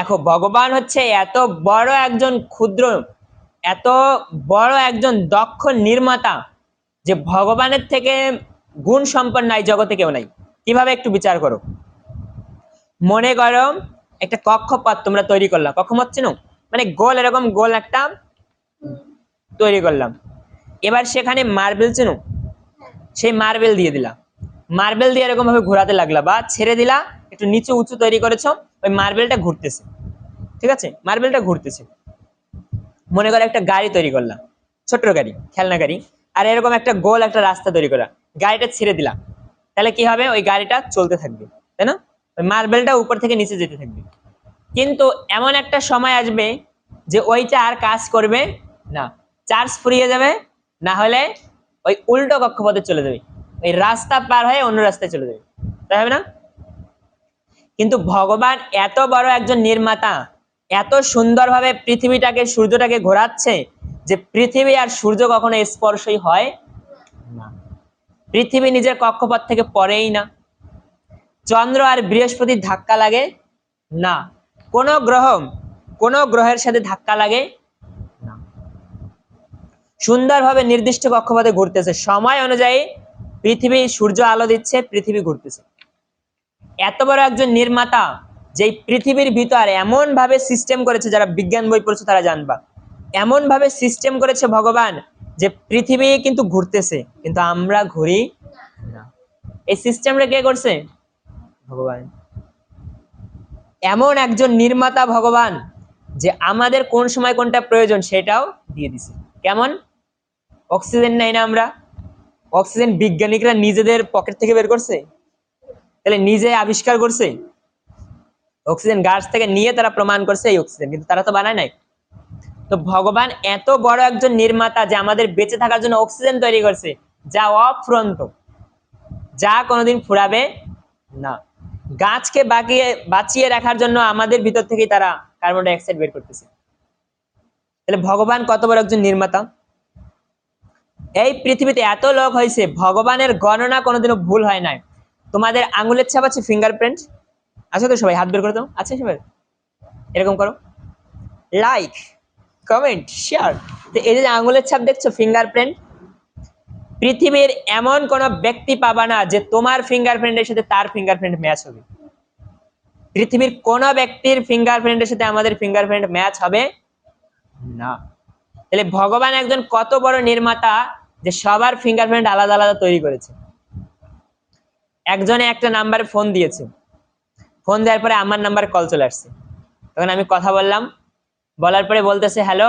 দেখো, ভগবান হচ্ছে এত বড় একজন ক্ষুদ্র, এত বড় একজন দক্ষ নির্মাতা যে ভগবানের থেকে গুণ সম্পন্ন নাই জগতে কেউ নাই। কীভাবে একটু বিচার করো? মনে করো, একটা কক্ষপথ তোমরা তৈরি করলাম কক্ষপথ চেনো মানে গোল, এরকম গোল একটা তৈরি করলাম। এবার সেখানে মার্বেল চেনো সেই মার্বেল দিয়ে দিলা। মার্বেল দিয়ে এরকম ভাবে ঘোরাতে লাগলা বা ছেড়ে দিলা একটু নিচু উঁচু তৈরি করেছ, ওই মার্বেলটা ঘুরতেছে। ঠিক আছে? মার্বেলটা ঘুরতেছে। মনে করো একটা গাড়ি তৈরি করলাম, ছোট্ট গাড়ি, খেলনা গাড়ি, আর এরকম একটা গোল একটা রাস্তা তৈরি করা। গাড়িটা ছেড়ে দিলাম। তাহলে কি হবে? ওই গাড়িটা চলতে থাকবে, তাই না? ওই মার্বেলটা উপর থেকে নিচে যেতে থাকবে। কিন্তু এমন একটা সময় আসবে যে ওইটা আর কাজ করবে না। চার্জ ফুরিয়ে যাবে, না হলে ওই উল্টো কক্ষপথে চলে যাবে। ওই রাস্তা পার হয়ে অন্য রাস্তায় চলে যাবে। তাই হবে না? কিন্তু ভগবান এত বড় একজন নির্মাতা, এত সুন্দরভাবে পৃথিবীটাকে, সূর্যটাকে ঘোরাচ্ছে যে পৃথিবী আর সূর্য কখনো স্পর্শই হয় না। পৃথিবী নিজের কক্ষপথ থেকে পড়েই না। চন্দ্র আর বৃহস্পতির ধাক্কা লাগে না। কোন গ্রহ কোন গ্রহের সাথে ধাক্কা লাগে সুন্দরভাবে নির্দিষ্ট কক্ষপথে ঘুরতেছে। সময় অনুযায়ী পৃথিবী সূর্য আলো দিচ্ছে, পৃথিবী ঘুরতেছে। এত বড় একজন নির্মাতা যেই পৃথিবীর ভিতর এমন ভাবে সিস্টেম করেছে যারা বিজ্ঞান বই পড়ছে তারা জানবা। এমন ভাবে সিস্টেম করেছে ভগবান যে পৃথিবী কিন্তু ঘুরতেছে, কিন্তু আমরা ঘুরি এই সিস্টেমটা কে করছে? ভগবান। এমন একজন নির্মাতা ভগবান যে আমাদের কোন সময় কোনটা প্রয়োজন সেটাও দিয়ে দিছে। কেমন? অক্সিজেন নাই না আমরা। অক্সিজেন বিজ্ঞানিকরা নিজেদের পকেট থেকে বের করছে? তাহলে নিজে আবিষ্কার করছে? অক্সিজেন গাছ থেকে নিয়ে তারা প্রমাণ করছে এই অক্সিজেন কিন্তু তারা তো বানায় নাই। তো ভগবান এত বড় একজন নির্মাতা যে আমাদের বেঁচে থাকার জন্য অক্সিজেন তৈরি করছে, যা অফ্রন্ত। যা কোনোদিন ফুরাবে না। গাছকে বাকিয়ে, বাঁচিয়ে রাখার জন্য আমাদের ভিতর থেকেই তারা কার্বন ডাই অক্সাইড বের করতেছে। তাহলে ভগবান কত বড় একজন নির্মাতা? এই পৃথিবীতে এত লোক হয়েছে, ভগবানের গণনা কোনোদিনও ভুল হয় নাই। তোমাদের আঙুলের ছাপ আছে ফিঙ্গারপ্রিন্ট আছে তো সবাই, হাত বের করে দাও। আছে সবাই, এরকম করো। লাইক কমেন্ট শেয়ার তো এই যে আঙুলের ছাপ দেখছ ফিঙ্গারপ্রিন্ট পৃথিবীর এমন কোন ব্যক্তি পাবা না যে তোমার ফিঙ্গারপ্রিন্টের সাথে তার ফিঙ্গারপ্রিন্ট ম্যাচ হবে। পৃথিবীর কোন ব্যক্তির ফিঙ্গারপ্রিন্টের সাথে আমাদের ফিঙ্গারপ্রিন্ট ম্যাচ হবে না। তাহলে ভগবান একজন কত বড় নির্মাতা যে সবার ফিঙ্গারপ্রিন্ট আলাদা আলাদা তৈরি করেছে। একজনে একটা নাম্বারে ফোন দিয়েছে। ফোন দেওয়ার পরে আমার নাম্বারে কল চলে আসছে। তখন আমি কথা বললাম। বলার পরে বলতেছে হ্যালো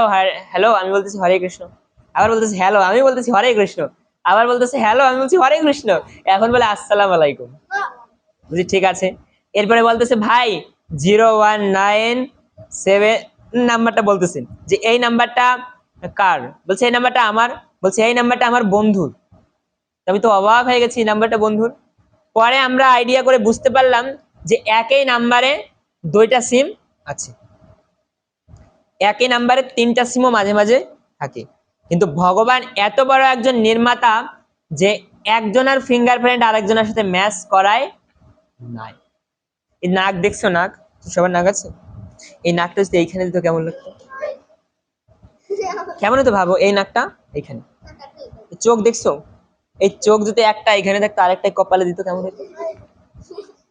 হ্যালো আমি বলতেছি হরে কৃষ্ণ আবার বলতেছি হ্যালো আমি বলতেছি হরে কৃষ্ণ আবার বলতেছে হ্যালো আমি বলছি হরে কৃষ্ণ এখন বলে আসসালাম আলাইকুম বুঝি ঠিক আছে। এরপরে বলতেছে, ভাই জিরো ওয়ান নাইন সেভেন নাম্বারটা বলতেছেন, যে এই নাম্বারটা কার? বলছে, এই নাম্বারটা আমার। বলছে, এই নাম্বারটা আমার বন্ধুর। আমি তো অবাক হয়ে গেছি, এই নাম্বারটা বন্ধুর। পরে আমরা আইডিয়া করে বুঝতে পারলাম যে একই নাম্বারে দুইটা সিম আছে। একই নাম্বারে তিনটা সিমও মাঝে মাঝে থাকে। কিন্তু ভগবান এত বড় একজন নির্মাতা যে একজনের ফিঙ্গারপ্রিন্ট আরেকজনের সাথে ম্যাচ করায় নাই। এই নাক দেখছ নাক? সবার নাক আছে? এই নাকটা যদি এইখানে দিত কেমন লাগতো? কেমন হতো ভাবো? এই নাকটা এইখানে। চোখ দেখছ? এই চোখ যদি একটা, এখানে থাকতো আরেকটা কপালে দিত, কেমন হতো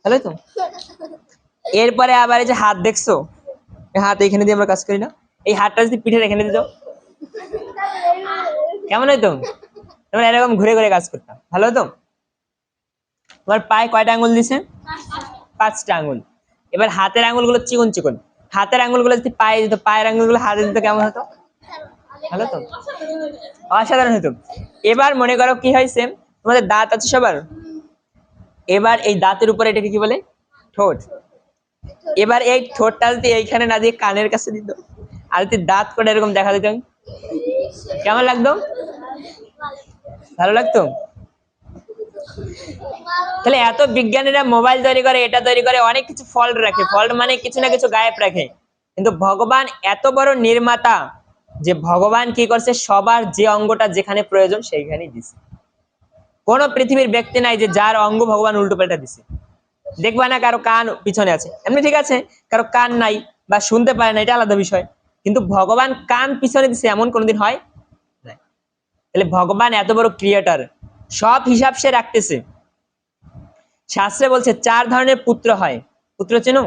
ভালো তো এরপরে আবার এই যে হাত দেখছ? হাত এখানে দিয়ে আমরা কাজ করি না? এই হাতটা যদি পিঠের এখানে দিত কেমন হতো তোমরা এরকম ঘুরে ঘুরে কাজ করতাম। ভালো হতো তোমার পায়ে কয়টা আঙুল দিছে? পাঁচটা আঙ্গুল এবার হাতের আঙ্গুলগুলো চিকন চিকন। হাতের আঙ্গুলগুলো যদি পায়ে দিত, পায়ের আঙ্গুলগুলো হাতে দিত, কেমন হতো? ভালো তো? অসাধারণ হতো এবার মনে করো কি হয়েছে তোমাদের দাঁত আছে সবার? এবার এই দাঁতের উপরে এটাকে কি বলে? ঠোঁট। এবার এই ঠোঁটটা যদি এইখানে না দিয়ে কানের কাছে দিত, আর যদি দাঁত করে এরকম দেখা দিত, কেমন লাগতো? ভালো লাগতো? তাহলে এত বিজ্ঞানীরা মোবাইল তৈরি করে, এটা তৈরি করে, অনেক কিছু ফল্ট রাখে। ফল্ট মানে কিছু না কিছু গায়েব রাখে। কিন্তু ভগবান এত বড় নির্মাতা যে ভগবান কি করছে? সবার যে অঙ্গটা যেখানে প্রয়োজন সেইখানেই দিছে। কোন পৃথিবীর ব্যক্তি নাই যে যার অঙ্গ ভগবান উল্টো পাল্টা দিছে। দেখবা না কারও কান পিছনে আছে। এমনি ঠিক আছে, কারও কান নাই বা শুনতে পারে না, এটা আলাদা বিষয়। কিন্তু ভগবান কান পিছনে দিছে এমন কোনোদিন হয় তাহলে ভগবান এত বড় ক্রিয়েটার সব হিসাব সে রাখতেছে। শাস্ত্রে বলছে, চার ধরনের পুত্র হয়। পুত্র চেনো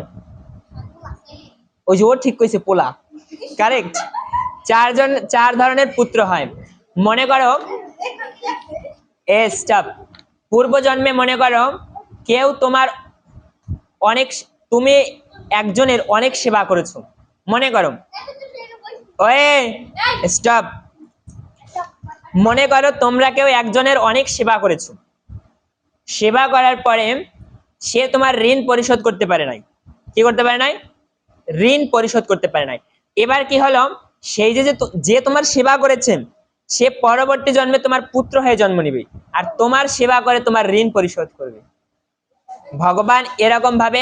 ওই যে ও ঠিক কইছে, পোলা। কারেক্ট চারজন, চার ধরনের পুত্র হয়। মনে করো, এ স্টপ পূর্ব জন্মে মনে করো, কেউ তোমার অনেক, তুমি একজনের অনেক সেবা করেছ। মনে করো। ওয়ে স্টপ মনে করো, তোমরা কেউ একজনের অনেক সেবা করেছ। সেবা করার পরে সে তোমার ঋণ পরিশোধ করতে পারে নাই। কি করতে পারে নাই? ঋণ পরিশোধ করতে পারে নাই। এবার কি হলো? সেই যে যে তোমার সেবা করেছে সে পরবর্তী জন্মে তোমার পুত্র হয়ে জন্ম নিবে আর তোমার সেবা করে তোমার ঋণ পরিশোধ করবে। ভগবান এরকম ভাবে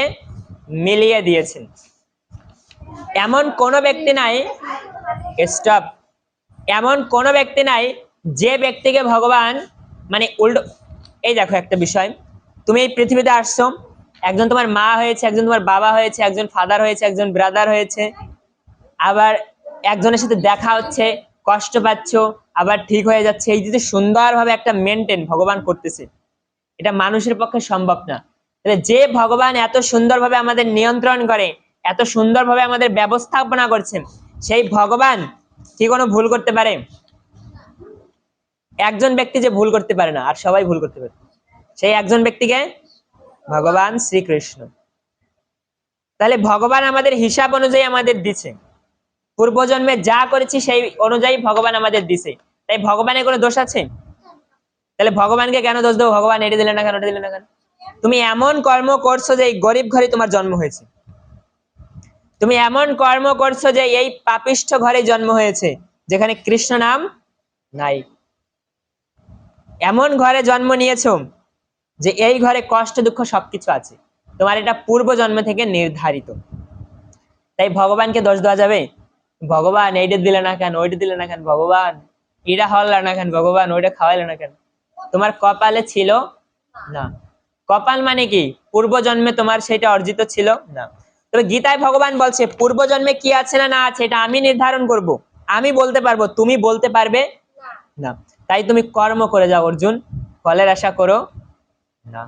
মিলিয়ে দিয়েছেন। এমন কোনো ব্যক্তি নাই স্টপ এমন কোনো ব্যক্তি নাই যে ব্যক্তিকে ভগবান মানে উল্টো, এই দেখো একটা বিষয়, তুমি এই পৃথিবীতে আসছো, একজন তোমার মা হয়েছে, একজন তোমার বাবা হয়েছে, একজন ফাদার হয়েছে, একজন ব্রাদার হয়েছে, আবার একজনের সাথে দেখা হচ্ছে, কষ্ট পাচ্ছ, আবার ঠিক হয়ে যাচ্ছে। এই যে সুন্দরভাবে একটা মেনটেন ভগবান করতেছে, এটা মানুষের পক্ষে সম্ভব না। তাহলে যে ভগবান এত সুন্দরভাবে আমাদের নিয়ন্ত্রণ করে, এত সুন্দরভাবে আমাদের ব্যবস্থাপনা করছেন, সেই ভগবান কি কোনো ভুল করতে পারে? একজন ব্যক্তি যে ভুল করতে পারে না, আর সবাই ভুল করতে পারে। সেই একজন ব্যক্তিকে ভগবান শ্রীকৃষ্ণ। তাহলে ভগবান আমাদের হিসাব অনুযায়ী আমাদের দিছে পূর্বজন্মে যা করেছি সেই অনুযায়ী ভগবান আমাদের দিছে। তাই ভগবানের কোনো দোষ আছে? তাহলে ভগবানকে কেন দোষ দেবো? ভগবান এটা দিলে না কেন দিলে না কেন? তুমি এমন কর্ম করছ যে এই গরিব ঘরে তোমার জন্ম হয়েছে। তুমি এমন কর্ম করছ যে এই পাপিষ্ঠ ঘরে জন্ম হয়েছে, যেখানে কৃষ্ণ নাম নাই। এমন ঘরে জন্ম নিয়েছো যে এই ঘরে কষ্ট, দুঃখ সবকিছু আছে। তোমার এটা পূর্ব জন্ম থেকে নির্ধারিত। তাই ভগবানকে দোষ দেওয়া যাবে? ভগবান এইটা দিলে না কেন ওইটা দিলে না কেন ভগবান। এটা হল্লা না কেন ভগবান ওইটা খাওয়াইলে না কেন? তোমার কপালে ছিল? না। কপাল মানে কি? পূর্ব জন্মে তোমার সেটা অর্জিত ছিল? না। তবে গীতায় ভগবান বলছে পূর্ব জন্মে কি আছে না না আছে এটা আমি নির্ধারণ করব। আমি বলতে পারব তুমি বলতে পারবে? না। তাই তুমি কর্ম করে যাও অর্জুন। ফলের আশা করো? না।